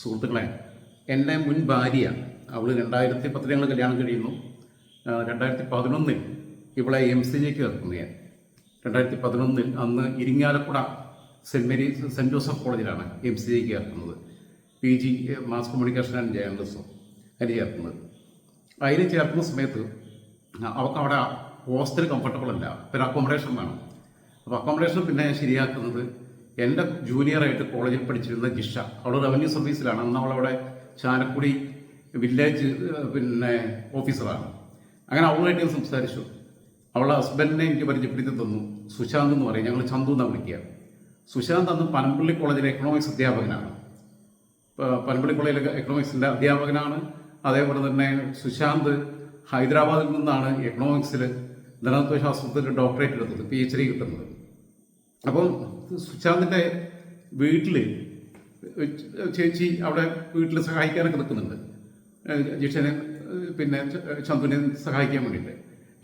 സുഹൃത്തുക്കളെ എന്റെ മുൻ ഭാര്യ അവൾ രണ്ടായിരത്തി പത്തിൽ ഞങ്ങൾ കല്യാണം കഴിയുന്നു. രണ്ടായിരത്തി പതിനൊന്നിൽ ഇവളെ എം സി ജിക്ക് ചേർക്കുന്നു രണ്ടായിരത്തി പതിനൊന്നിൽ അന്ന് Irinjalakuda saint Mary saint Joseph കോളേജിലാണ് എം സി ജിക്ക് ചേർക്കുന്നത്. P G mass communication and journalism അതിൽ ചേർക്കുന്നത്. അതിന് ചേർക്കുന്ന സമയത്ത് അവൾക്ക് അവിടെ ഹോസ്റ്റൽ കംഫർട്ടബിൾ അല്ല. പിന്നെ അക്കോമഡേഷൻ വേണം. അപ്പോൾ അക്കോമഡേഷൻ പിന്നെ ശരിയാക്കുന്നത് എന്റെ ജൂനിയറായിട്ട് കോളേജിൽ പഠിച്ചിരുന്ന ജിഷ. അവൾ റവന്യൂ സർവീസിലാണ് അന്ന് അവളവിടെ ചാലക്കുടി വില്ലേജ് പിന്നെ ഓഫീസറാണ് അങ്ങനെ അവളുമായിട്ട് ഞാൻ സംസാരിച്ചു. അവളെ ഹസ്ബൻഡിനെ എനിക്ക് പരിചയപ്പെടുത്തി തന്നു. സുശാന്ത് എന്ന് പറയും. ഞങ്ങൾ ചന്തു എന്നാണ് വിളിക്കുക. സുശാന്ത് അന്ന് പനമ്പള്ളി കോളേജിലെ എക്കണോമിക്സ് അധ്യാപകനാണ്. പനമ്പള്ളി കോളേജിലെ എക്കണോമിക്സിന്റെ അധ്യാപകനാണ്. അതേപോലെ തന്നെ സുശാന്ത് ഹൈദരാബാദിൽ നിന്നാണ് എക്കണോമിക്സിൽ ധനതത്വശാസ്ത്രത്തിൽ ഡോക്ടറേറ്റ് എടുത്തത്. പി എച്ച് ഡി കിട്ടുന്നത്. അപ്പം സുശാന്തിന്റെ വീട്ടിൽ ചേച്ചി അവിടെ വീട്ടിൽ സഹായിക്കാനൊക്കെ നിൽക്കുന്നുണ്ട്. ജിഷനെ പിന്നെ ചന്തുവിനെ സഹായിക്കാൻ വേണ്ടിയിട്ട്.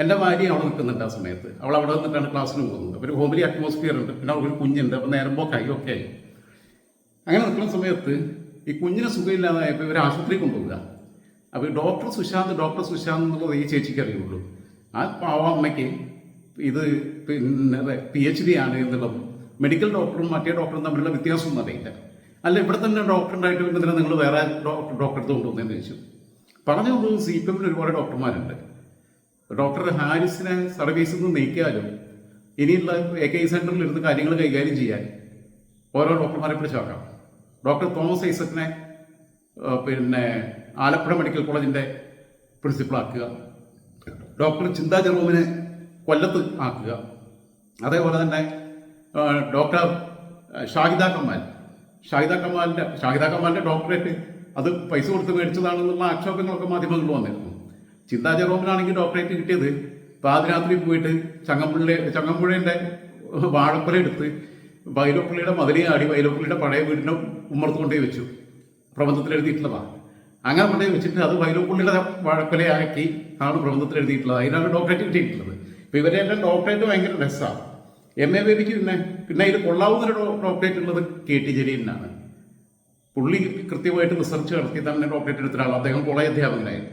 എന്റെ ഭാര്യ അവിടെ നിൽക്കുന്നുണ്ട് ആ സമയത്ത്. അവൾ അവിടെ നിന്നിട്ടാണ് ക്ലാസ്സിന് പോകുന്നത്. ഒരു ഹോമിലി അറ്റ്മോസ്ഫിയർ ഉണ്ട്. പിന്നെ അവൾക്ക് ഒരു കുഞ്ഞുണ്ട്. അപ്പോൾ നേരമ്പോക്കായി ഒക്കെ ആയി അങ്ങനെ നിൽക്കുന്ന സമയത്ത് ഈ കുഞ്ഞിന് സുഖമില്ലാതായപ്പോൾ ഇവർ ആശുപത്രി കൊണ്ടുപോകുക അപ്പോൾ ഡോക്ടർ സുശാന്ത് ഡോക്ടർ സുശാന്ത് എന്നുള്ളത് ഈ ചേച്ചിക്ക് അറിയുള്ളൂ. ആ പാവ അമ്മയ്ക്ക് ഇത് പിന്നെ പി എച്ച് ഡി ആണ് എന്നുള്ളതും മെഡിക്കൽ ഡോക്ടറും മറ്റേ ഡോക്ടറും തമ്മിലുള്ള വ്യത്യാസമൊന്നും അറിയില്ല. അല്ല ഇവിടെ തന്നെ ഡോക്ടറുണ്ടായിട്ട് ഇതിനെ നിങ്ങൾ വേറെ ഡോക്ടർ അടുത്ത് കൊണ്ടുവന്നതെന്ന് ചോദിച്ചു. പറഞ്ഞു കൊണ്ടുവന്ന് സി പി എമ്മിൽ ഒരുപാട് ഡോക്ടർമാരുണ്ട് ഡോക്ടർ ഹാരിസിനെ സർവീസിൽ നിന്ന് നീക്കിയാലും ഇനിയുള്ള എ കെ സെന്ററിൽ ഇരുന്ന് കാര്യങ്ങൾ കൈകാര്യം ചെയ്യാൻ ഓരോ ഡോക്ടർമാരെ പിടിച്ചാക്കാം ഡോക്ടർ തോമസ് ഐസക്കിനെ പിന്നെ ആലപ്പുഴ മെഡിക്കൽ കോളേജിന്റെ പ്രിൻസിപ്പൾ ആക്കുക. ഡോക്ടർ ചിന്താ ജെറോമിനെ കൊല്ലത്ത് ആക്കുക. അതേപോലെ തന്നെ ഡോക്ടർ ഷാഹിദ കമാൽ. ഷാഹിദ കമാലിന്റെ ഷാഹിദ കമാലിന്റെ ഡോക്ടറേറ്റ് അത് പൈസ കൊടുത്ത് മേടിച്ചതാണെന്നുള്ള ആക്ഷേപങ്ങളൊക്കെ മാധ്യമങ്ങളിൽ വന്നിരുന്നു. ചിന്താ ജെറോമിനാണെങ്കിൽ ഡോക്ടറേറ്റ് കിട്ടിയത് പാതിരാത്രി പോയിട്ട് ചങ്ങമ്പുള്ളി ചങ്ങമ്പുഴേന്റെ വാഴപ്പുര എടുത്ത് വൈലോപ്പള്ളിയുടെ മതിലി ആടി വൈലോപ്പള്ളിയുടെ പഴയ വീടിന്റെ ഉമ്മർത്ത് കൊണ്ടേ വെച്ചു. പ്രബന്ധത്തിൽ എഴുതിയിട്ടുള്ളതാണ് അങ്ങനെ കൊണ്ടുപോയി വെച്ചിട്ട് അത് വൈലോപ്പള്ളിയുടെ വാഴപ്പലയാക്കി ആണ് പ്രബന്ധത്തിൽ എഴുതിയിട്ടുള്ളത്. അതിനാണ് ഡോക്ടറേറ്റ് കിട്ടിയിട്ടുള്ളത്. ഇപ്പം ഇവരെ എല്ലാം ഡോക്ടറേറ്റ് ഭയങ്കര രസമാണ് എം എ ബേബിക്ക് പിന്നെ പിന്നെ അതിൽ കൊള്ളാവുന്ന ഡോക്ടറേറ്റ് ഉള്ളത് കെ ടി ജലീലിനാണ്. പുള്ളി കൃത്യമായിട്ട് റിസർച്ച് നടത്തി തന്നെ ഡോക്ടറേറ്റ് എടുത്ത ഒരാൾ അദ്ദേഹം കോളേജ് അധ്യാപകനായിരുന്നു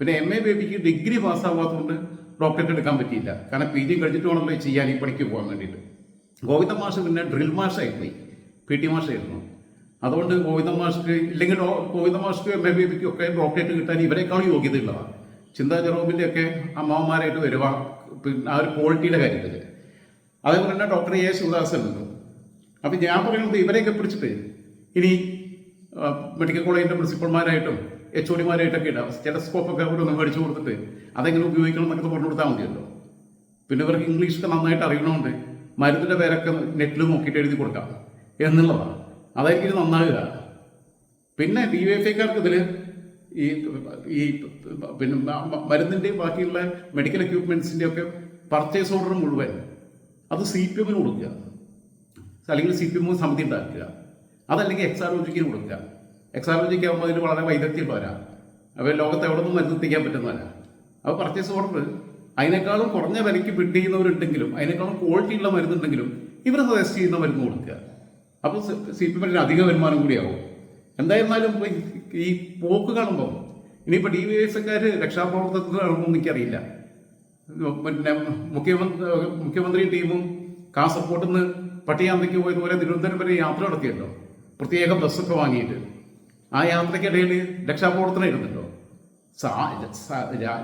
പിന്നെ എം എ ബേബിക്ക് ഡിഗ്രി പാസ്സാവാത്തതുകൊണ്ട് ഡോക്ടറേറ്റ് എടുക്കാൻ പറ്റിയില്ല. കാരണം പി ജി കഴിഞ്ഞിട്ട് ചെയ്യാൻ ഈ പണിക്ക് പോകാൻ വേണ്ടിയിട്ട്. ഗോവിന്ദ മാഷ് പിന്നെ ഡ്രിൽ മാഷായിപ്പോയി പി ടി മാഷായിരുന്നു. അതുകൊണ്ട് ഗോവിന്ദ മാഷ്ക്ക് ഇല്ലെങ്കിൽ ഗോവിന്ദ മാഷ്ക്ക് എം എ ബേബിക്കും ഒക്കെ ഡോക്ടറേറ്റ് കിട്ടാൻ ഇവരെക്കാളും യോഗ്യതയുള്ളതാണ് ചിന്താ ജെറോമിന്റെ ഒക്കെ അമ്മാവന്മാരായിട്ട് വരുവാ. പിന്നെ ആ ഒരു ക്വാളിറ്റിയുടെ കാര്യത്തിൽ അതേപോലെ തന്നെ ഡോക്ടർ എ ശിവദാസൻ ഉണ്ട് അപ്പം ഞാൻ പറയുന്നത് ഇവരെയൊക്കെ പിടിച്ചിട്ട് ഇനി മെഡിക്കൽ കോളേജിന്റെ പ്രിൻസിപ്പൾമാരായിട്ടും എച്ച് ഒഡിമാരായിട്ടൊക്കെ ഇടാം. സ്റ്റെറ്റസ്കോപ്പൊക്കെ ഒന്ന് മേടിച്ചു കൊടുത്തിട്ട് അതെങ്ങനെ ഉപയോഗിക്കണം എന്നൊക്കെ പറഞ്ഞു കൊടുത്താൽ മതിയല്ലോ. പിന്നെ ഇവർക്ക് ഇംഗ്ലീഷൊക്കെ നന്നായിട്ട് അറിയണമുണ്ട് മരുന്നിന്റെ പേരൊക്കെ നെറ്റിൽ നോക്കിയിട്ട് എഴുതി കൊടുക്കാം എന്നുള്ളതാണ്. അതായിരിക്കും നന്നാകുക. പിന്നെ ഡി വൈ എഫ് ഐക്കാർക്ക് ഇതിൽ ഈ ഈ പിന്നെ മരുന്നിന്റെയും ബാക്കിയുള്ള മെഡിക്കൽ എക്യുപ്മെൻസിന്റെ ഒക്കെ പർച്ചേസ് ഓർഡർ മുഴുവൻ അത് സി പി എമ്മിന് കൊടുക്കുക. അല്ലെങ്കിൽ സി പി എമ്മിന് സമിതി ഉണ്ടാക്കുക. അതല്ലെങ്കിൽ എക്സ് ആർ ഒജിക്കിന് കൊടുക്കുക. എക്സ് ആർ ഒജിക്ക് ആകുമ്പോൾ അതിൽ വളരെ വൈദഗ്ധ്യം വരാം അപ്പോൾ ലോകത്ത് എവിടെ നിന്നും മരുന്ന് എത്തിക്കാൻ പറ്റുന്നവരാ. അപ്പോൾ പർച്ചേസ് ഓർഡർ അതിനേക്കാളും കുറഞ്ഞ വിലയ്ക്ക് ബിഡ് ചെയ്യുന്നവരുണ്ടെങ്കിലും അതിനേക്കാളും ക്വാളിറ്റി ഉള്ള മരുന്നുണ്ടെങ്കിലും ഇവർ സജസ്റ്റ് ചെയ്യുന്ന മരുന്ന് കൊടുക്കുക. അപ്പോൾ സി പി എമ്മിന് അധിക വരുമാനം കൂടിയാവും എന്തായിരുന്നാലും ഈ പോക്ക് കാണുമ്പോൾ ഇനിയിപ്പോൾ ഡി വി എഫ് രക്ഷാപ്രവർത്തനത്തിൽ രക്ഷാപ്രവർത്തനത്തിലാണെന്നൊന്നും എനിക്കറിയില്ല. പിന്നെ മുഖ്യമന്ത്രി മുഖ്യമന്ത്രി ടീമും കാസർഗോട്ട് നിന്ന് പട്ടിയാന്തയ്ക്ക് പോയതുപോലെ തിരുവനന്തപുരം വരെ യാത്ര നടത്തിയല്ലോ. പ്രത്യേക ബസ്സൊക്കെ വാങ്ങിയിട്ട്. ആ യാത്രയ്ക്കിടയിൽ രക്ഷാപ്രവർത്തനം ഇരുന്നല്ലോ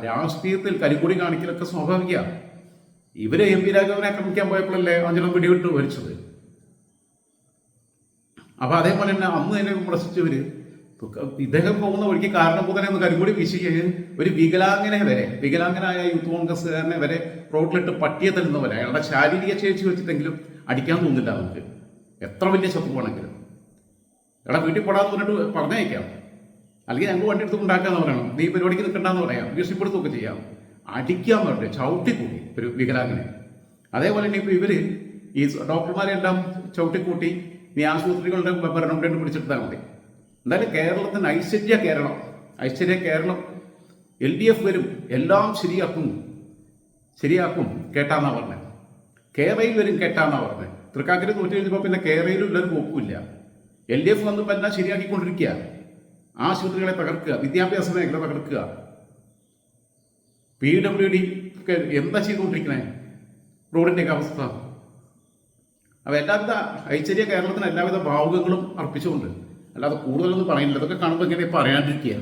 രാഷ്ട്രീയത്തിൽ കരിക്കൂടി കാണിക്കലൊക്കെ സ്വാഭാവികമാണ് ഇവരെ എം പി രാഘവനെ ആക്രമിക്കാൻ പോയപ്പോഴല്ലേ അഞ്ചനം പിടിവിട്ട് മരിച്ചത് അപ്പൊ അതേപോലെ തന്നെ അന്ന് തന്നെ വിമർശിച്ചവര് ഇദ്ദേഹം പോകുന്ന വഴിക്ക് കാരണഭൂതനെ ഒന്ന് കരികൂടി വീശിക്കുകയും ഒരു വികലാംഗനെ വരെ വികലാംഗനായ യൂത്ത് കോൺഗ്രസ്സുകാരനെ വരെ റോഡിലിട്ട് പട്ടിയെ തല്ലുന്നവരെ അയാളുടെ ശാരീരിക ശേഷി വെച്ചിട്ടെങ്കിലും അടിക്കാൻ തോന്നില്ല നമുക്ക് എത്ര വലിയ ശത്രുവാണെങ്കിലും എടാ വീട്ടിൽ പോടാന്ന് പറഞ്ഞിട്ട് പറഞ്ഞയക്കാം. അല്ലെങ്കിൽ ഞങ്ങൾ വണ്ടി എടുത്ത് ഉണ്ടാക്കാന്ന് പറയണം. നീ പരിപാടിക്ക് നിൽക്കണ്ടെന്ന് പറയാം. ഭീഷണിപ്പെടുത്തുകയൊക്കെ ചെയ്യാം. അടിക്കാൻ പറഞ്ഞു ചവിട്ടിക്കൂട്ടി ഒരു വികലാംഗനെ. അതേപോലെ തന്നെ ഇപ്പൊ ഇവർ ഈ ഡോക്ടർമാരെല്ലാം ചവിട്ടിക്കൂട്ടി നീ ആശുപത്രികളുടെ ഭരണം കൊണ്ട് പിടിച്ചെടുത്താൽ മതി. എന്തായാലും കേരളത്തിന് Aishwarya Keralam Aishwarya Keralam. L D F വരും എല്ലാം ശരിയാക്കും ശരിയാക്കും കേട്ടാന്നാ പറഞ്ഞത് കേരളയിൽ വരും കേട്ടാന്നാ പറഞ്ഞത് തൃക്കാക്കര തോറ്റു കഴിഞ്ഞപ്പോൾ പിന്നെ കേരളയിലും ഉള്ളൊരു പോക്കുമില്ല എൽ ഡി എഫ് വന്നപ്പോൾ എല്ലാം ശരിയാക്കിക്കൊണ്ടിരിക്കുക ആശുപത്രികളെ തകർക്കുക വിദ്യാഭ്യാസ മേഖല തകർക്കുക. പി ഡബ്ല്യു ഡി ഒക്കെ എന്താ ചെയ്തുകൊണ്ടിരിക്കണേ? റോഡിന്റെയൊക്കെ അവസ്ഥ. അപ്പോൾ എല്ലാവിധ ഐശ്വര്യ കേരളത്തിന് എല്ലാവിധ ഭാവുകങ്ങളും അർപ്പിച്ചുകൊണ്ട് അല്ലാതെ കൂടുതലൊന്നും പറയുന്നില്ല ഇതൊക്കെ കാണുമ്പോൾ ഇങ്ങനെ പറയാണ്ടിരിക്കുക